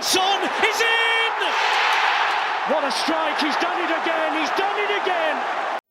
And Son is in! What a strike! He's done it again! He's done it again!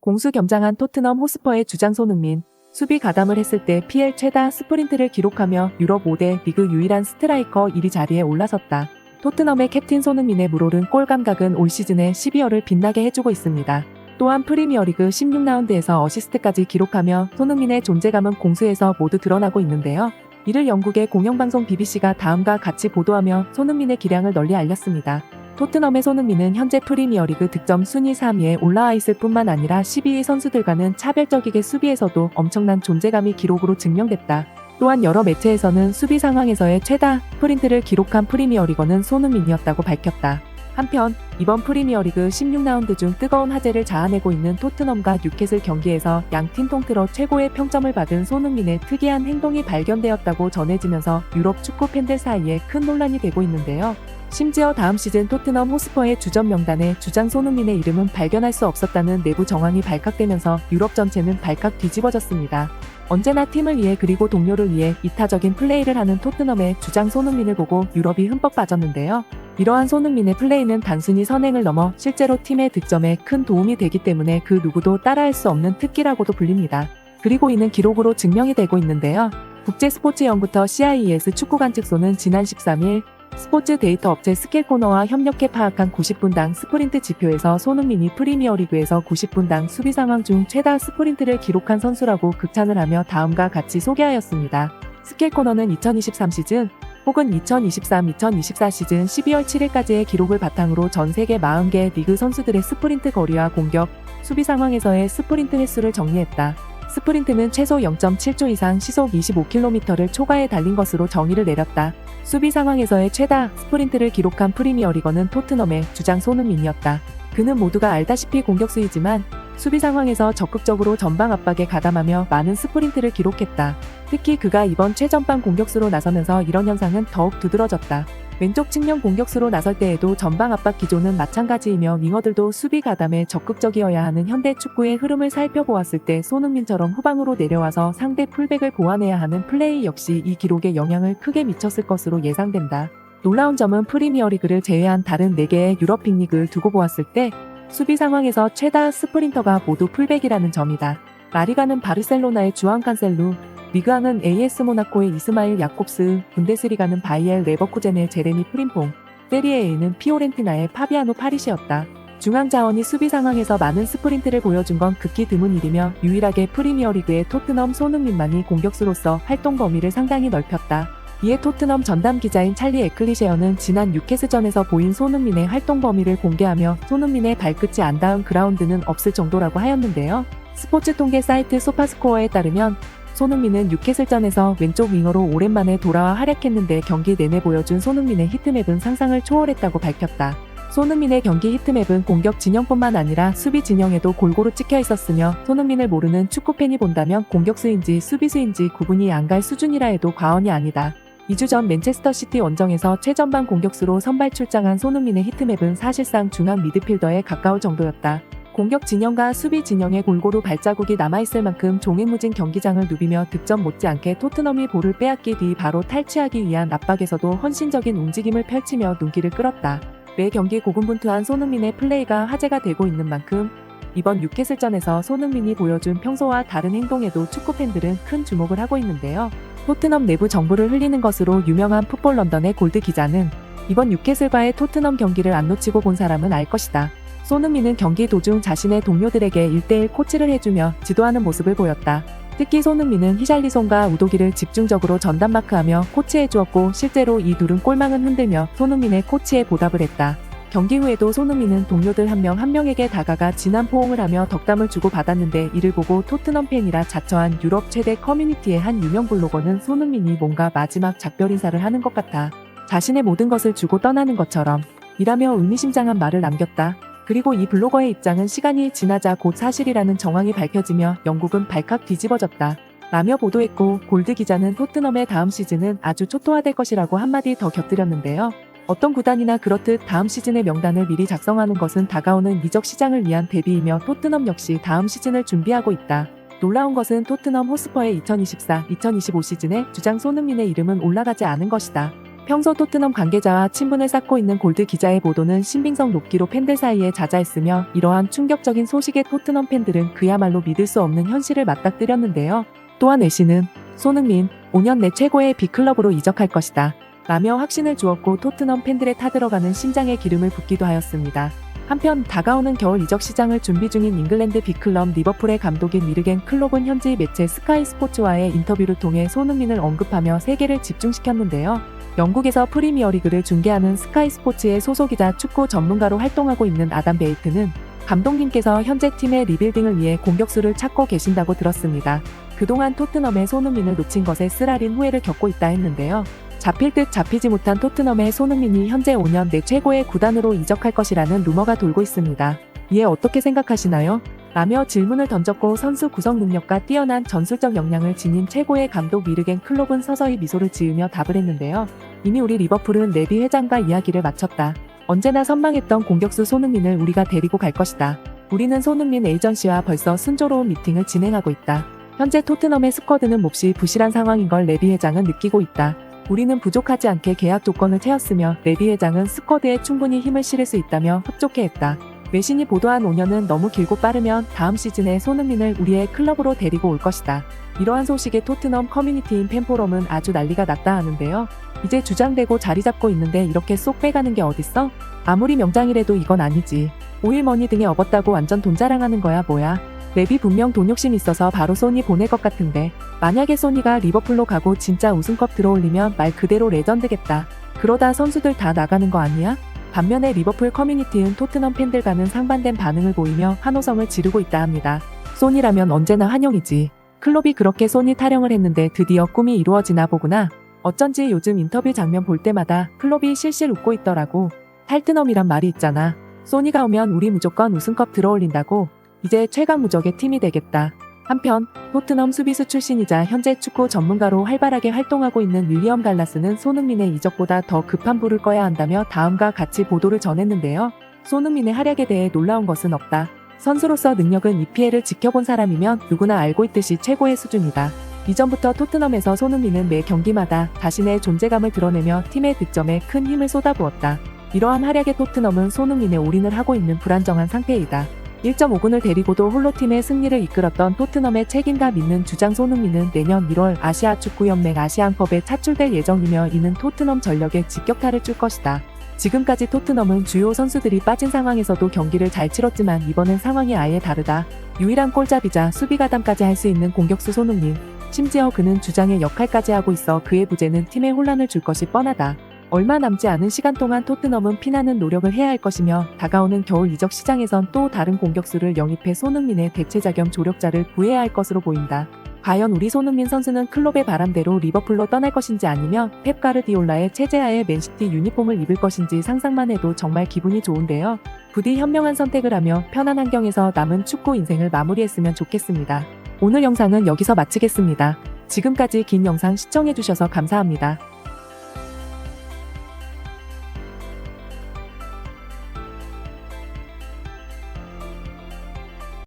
공수 겸장한 토트넘 호스퍼의 주장 손흥민. 수비 가담을 했을 때 PL 최다 스프린트를 기록하며 유럽 5대 리그 유일한 스트라이커 1위 자리에 올라섰다. 토트넘의 캡틴 손흥민의 물오른 골 감각은 올 시즌에 12월을 빛나게 해주고 있습니다. 또한 프리미어리그 16라운드에서 어시스트까지 기록하며 손흥민의 존재감은 공수에서 모두 드러나고 있는데요. 이를 영국의 공영방송 BBC가 다음과 같이 보도하며 손흥민의 기량을 널리 알렸습니다. 토트넘의 손흥민은 현재 프리미어리그 득점 순위 3위에 올라와 있을 뿐만 아니라 12위 선수들과는 차별적이게 수비에서도 엄청난 존재감이 기록으로 증명됐다. 또한 여러 매체에서는 수비 상황에서의 최다 프린트를 기록한 프리미어리거는 손흥민이었다고 밝혔다. 한편 이번 프리미어리그 16라운드 중 뜨거운 화제를 자아내고 있는 토트넘과 뉴캐슬 경기에서 양팀 통틀어 최고의 평점을 받은 손흥민의 특이한 행동이 발견되었다고 전해지면서 유럽 축구 팬들 사이에 큰 논란이 되고 있는데요. 심지어 다음 시즌 토트넘 호스퍼의 주전 명단에 주장 손흥민의 이름은 발견할 수 없었다는 내부 정황이 발각되면서 유럽 전체는 발칵 뒤집어졌습니다. 언제나 팀을 위해 그리고 동료를 위해 이타적인 플레이를 하는 토트넘의 주장 손흥민을 보고 유럽이 흠뻑 빠졌는데요. 이러한 손흥민의 플레이는 단순히 선행을 넘어 실제로 팀의 득점에 큰 도움이 되기 때문에 그 누구도 따라할 수 없는 특기라고도 불립니다. 그리고 이는 기록으로 증명이 되고 있는데요. 국제스포츠연구터 CIES 축구관측소는 지난 13일 스포츠 데이터 업체 스킬 코너와 협력해 파악한 90분당 스프린트 지표에서 손흥민이 프리미어리그에서 90분당 수비 상황 중 최다 스프린트를 기록한 선수라고 극찬을 하며 다음과 같이 소개하였습니다. 스킬 코너는 2023 시즌 혹은 2023-2024 시즌 12월 7일까지의 기록을 바탕으로 전 세계 40개 리그 선수들의 스프린트 거리와 공격, 수비 상황에서의 스프린트 횟수를 정리했다. 스프린트는 최소 0.7초 이상 시속 25km를 초과해 달린 것으로 정의를 내렸다. 수비 상황에서의 최다 스프린트를 기록한 프리미어리거는 토트넘의 주장 손흥민이었다. 그는 모두가 알다시피 공격수이지만 수비 상황에서 적극적으로 전방 압박에 가담하며 많은 스프린트를 기록했다. 특히 그가 이번 최전방 공격수로 나서면서 이런 현상은 더욱 두드러졌다. 왼쪽 측면 공격수로 나설 때에도 전방 압박 기조는 마찬가지이며 윙어들도 수비 가담에 적극적이어야 하는 현대 축구의 흐름을 살펴보았을 때 손흥민처럼 후방으로 내려와서 상대 풀백을 보완해야 하는 플레이 역시 이 기록에 영향을 크게 미쳤을 것으로 예상된다. 놀라운 점은 프리미어리그를 제외한 다른 4개의 유럽 빅리그를 두고 보았을 때 수비 상황에서 최다 스프린터가 모두 풀백이라는 점이다. 라리가는 바르셀로나의 주앙 칸셀루, 리그왕은 AS 모나코의 이스마일 야콥스, 분데스리가는 바이엘 레버쿠젠의 제레미 프림퐁, 세리에에는 피오렌티나의 파비아노 파리시였다. 중앙 자원이 수비 상황에서 많은 스프린트를 보여준 건 극히 드문 일이며 유일하게 프리미어리그의 토트넘 손흥민만이 공격수로서 활동 범위를 상당히 넓혔다. 이에 토트넘 전담 기자인 찰리 에클리셰어는 지난 뉴캐스전에서 보인 손흥민의 활동 범위를 공개하며 손흥민의 발끝이 안 닿은 그라운드는 없을 정도라고 하였는데요. 스포츠 통계 사이트 소파스코어에 따르면 손흥민은 뉴캐슬전에서 왼쪽 윙어로 오랜만에 돌아와 활약했는데 경기 내내 보여준 손흥민의 히트맵은 상상을 초월했다고 밝혔다. 손흥민의 경기 히트맵은 공격 진영뿐만 아니라 수비 진영에도 골고루 찍혀 있었으며 손흥민을 모르는 축구팬이 본다면 공격수인지 수비수인지 구분이 안 갈 수준이라 해도 과언이 아니다. 2주 전 맨체스터 시티 원정에서 최전방 공격수로 선발 출장한 손흥민의 히트맵은 사실상 중앙 미드필더에 가까울 정도였다. 공격 진영과 수비 진영에 골고루 발자국이 남아있을 만큼 종횡무진 경기장을 누비며 득점 못지않게 토트넘이 볼을 빼앗기 뒤 바로 탈취하기 위한 압박에서도 헌신적인 움직임을 펼치며 눈길을 끌었다. 매 경기 고군분투한 손흥민의 플레이가 화제가 되고 있는 만큼 이번 뉴캐슬전에서 손흥민이 보여준 평소와 다른 행동에도 축구팬들은 큰 주목을 하고 있는데요. 토트넘 내부 정보를 흘리는 것으로 유명한 풋볼 런던의 골드 기자는 이번 뉴캐슬과의 토트넘 경기를 안 놓치고 본 사람은 알 것이다. 손흥민은 경기 도중 자신의 동료들에게 1대1 코치를 해주며 지도하는 모습을 보였다. 특히 손흥민은 히샬리송과 우도기를 집중적으로 전담 마크하며 코치해 주었고 실제로 이 둘은 골망은 흔들며 손흥민의 코치에 보답을 했다. 경기 후에도 손흥민은 동료들 한명한 명에게 다가가 진한 포옹을 하며 덕담을 주고 받았는데 이를 보고 토트넘 팬이라 자처한 유럽 최대 커뮤니티의 한 유명 블로거는 손흥민이 뭔가 마지막 작별 인사를 하는 것 같아 자신의 모든 것을 주고 떠나는 것처럼 이라며 의미심장한 말을 남겼다. 그리고 이 블로거의 입장은 시간이 지나자 곧 사실이라는 정황이 밝혀지며 영국은 발칵 뒤집어졌다. 라며 보도했고 골드 기자는 토트넘의 다음 시즌은 아주 초토화될 것이라고 한마디 더 곁들였는데요. 어떤 구단이나 그렇듯 다음 시즌의 명단을 미리 작성하는 것은 다가오는 이적 시장을 위한 대비이며 토트넘 역시 다음 시즌을 준비하고 있다. 놀라운 것은 토트넘 호스퍼의 2024-2025 시즌에 주장 손흥민의 이름은 올라가지 않은 것이다. 평소 토트넘 관계자와 친분을 쌓고 있는 골드 기자의 보도는 신빙성 높기로 팬들 사이에 자자했으며 이러한 충격적인 소식에 토트넘 팬들은 그야말로 믿을 수 없는 현실을 맞닥뜨렸는데요. 또한 애쉬는 손흥민 5년 내 최고의 빅클럽으로 이적할 것이다. 라며 확신을 주었고 토트넘 팬들의 타들어가는 심장에 기름을 붓기도 하였습니다. 한편 다가오는 겨울 이적 시장을 준비 중인 잉글랜드 빅클럽 리버풀의 감독인 미르겐 클롭은 현지 매체 스카이 스포츠와의 인터뷰를 통해 손흥민을 언급하며 세계를 집중시켰는데요. 영국에서 프리미어리그를 중계하는 스카이 스포츠의 소속이자 축구 전문가로 활동하고 있는 아담 베이트는 감독님께서 현재 팀의 리빌딩을 위해 공격수를 찾고 계신다고 들었습니다. 그동안 토트넘의 손흥민을 놓친 것에 쓰라린 후회를 겪고 있다 했는데요. 잡힐 듯 잡히지 못한 토트넘의 손흥민이 현재 5년 내 최고의 구단으로 이적할 것이라는 루머가 돌고 있습니다. 이에 어떻게 생각하시나요? 라며 질문을 던졌고 선수 구성 능력과 뛰어난 전술적 역량을 지닌 최고의 감독 미르겐 클롭은 서서히 미소를 지으며 답을 했는데요. 이미 우리 리버풀은 네비 회장과 이야기를 마쳤다. 언제나 선망했던 공격수 손흥민을 우리가 데리고 갈 것이다. 우리는 손흥민 에이전시와 벌써 순조로운 미팅을 진행하고 있다. 현재 토트넘의 스쿼드는 몹시 부실한 상황인 걸 레비 회장은 느끼고 있다. 우리는 부족하지 않게 계약 조건을 채웠으며 레비 회장은 스쿼드에 충분히 힘을 실을 수 있다며 흡족해했다. 외신이 보도한 5년은 너무 길고 빠르면 다음 시즌에 손흥민을 우리의 클럽으로 데리고 올 것이다. 이러한 소식에 토트넘 커뮤니티인 팬포럼은 아주 난리가 났다 하는데요. 이제 주장되고 자리 잡고 있는데 이렇게 쏙 빼가는 게 어딨어? 아무리 명장이라도 이건 아니지. 오일머니 등에 업었다고 완전 돈 자랑하는 거야 뭐야. 랩이 분명 돈 욕심 있어서 바로 소니 보낼 것 같은데 만약에 소니가 리버풀로 가고 진짜 우승컵 들어올리면 말 그대로 레전드겠다. 그러다 선수들 다 나가는 거 아니야? 반면에 리버풀 커뮤니티는 토트넘 팬들과는 상반된 반응을 보이며 환호성을 지르고 있다 합니다. 소니라면 언제나 환영이지. 클롭이 그렇게 소니 타령을 했는데 드디어 꿈이 이루어지나 보구나. 어쩐지 요즘 인터뷰 장면 볼 때마다 클롭이 실실 웃고 있더라고. 탈트넘이란 말이 있잖아. 소니가 오면 우리 무조건 우승컵 들어올린다고. 이제 최강 무적의 팀이 되겠다. 한편 토트넘 수비수 출신이자 현재 축구 전문가로 활발하게 활동하고 있는 윌리엄 갈라스는 손흥민의 이적보다 더 급한 불을 꺼야 한다며 다음과 같이 보도를 전했는데요. 손흥민의 활약에 대해 놀라운 것은 없다. 선수로서 능력은 EPL을 지켜본 사람이면 누구나 알고 있듯이 최고의 수준이다. 이전부터 토트넘에서 손흥민은 매 경기마다 자신의 존재감을 드러내며 팀의 득점에 큰 힘을 쏟아부었다. 이러한 활약에 토트넘은 손흥민에 올인을 하고 있는 불안정한 상태이다. 1.5군을 데리고도 홀로 팀의 승리를 이끌었던 토트넘의 책임감 있는 주장 손흥민은 내년 1월 아시아 축구연맹 아시안컵에 차출될 예정이며 이는 토트넘 전력에 직격탄을 줄 것이다. 지금까지 토트넘은 주요 선수들이 빠진 상황에서도 경기를 잘 치렀지만 이번엔 상황이 아예 다르다. 유일한 골잡이자 수비 가담까지 할 수 있는 공격수 손흥민. 심지어 그는 주장의 역할까지 하고 있어 그의 부재는 팀에 혼란을 줄 것이 뻔하다. 얼마 남지 않은 시간 동안 토트넘은 피나는 노력을 해야 할 것이며 다가오는 겨울 이적 시장에선 또 다른 공격수를 영입해 손흥민의 대체자 겸 조력자를 구해야 할 것으로 보인다. 과연 우리 손흥민 선수는 클롭의 바람대로 리버풀로 떠날 것인지 아니면 펩 가르디올라의 체제하에 맨시티 유니폼을 입을 것인지 상상만 해도 정말 기분이 좋은데요. 부디 현명한 선택을 하며 편한 환경에서 남은 축구 인생을 마무리했으면 좋겠습니다. 오늘 영상은 여기서 마치겠습니다. 지금까지 긴 영상 시청해주셔서 감사합니다.